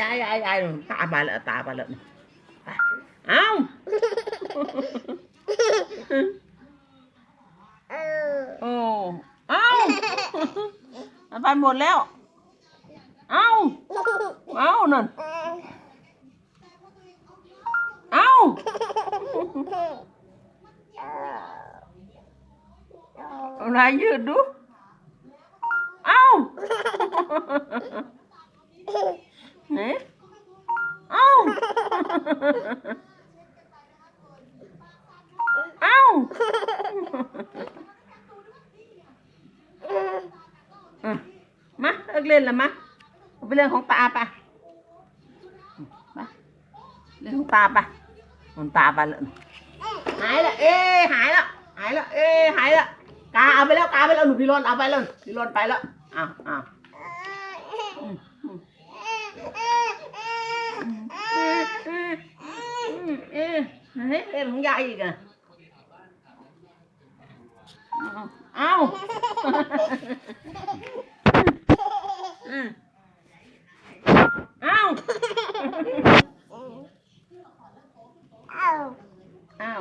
ยายยายยายตาบาแล้วตาบาแล้วไปเอ้าโอ้เอ้าอาบานหมดแล้ว เอ้า เอ้านั่นเอ้าอะไรยืดดู เอ้า เอ้าอะมาเลิกเล่นล้วมาเอาไปเรื่องของตาปไปเรื่องของตาไปของตาไปเลยหายละเอ้หายละหายละเอ้หายละกาเอาไปแล้วกาไปแล้วหนูพี่รอนเอาไปแล้วพี่รอนไปแล้วอ้าวอ้าว เฮ้ยเป็งยายอีกอะเอาเอาเอา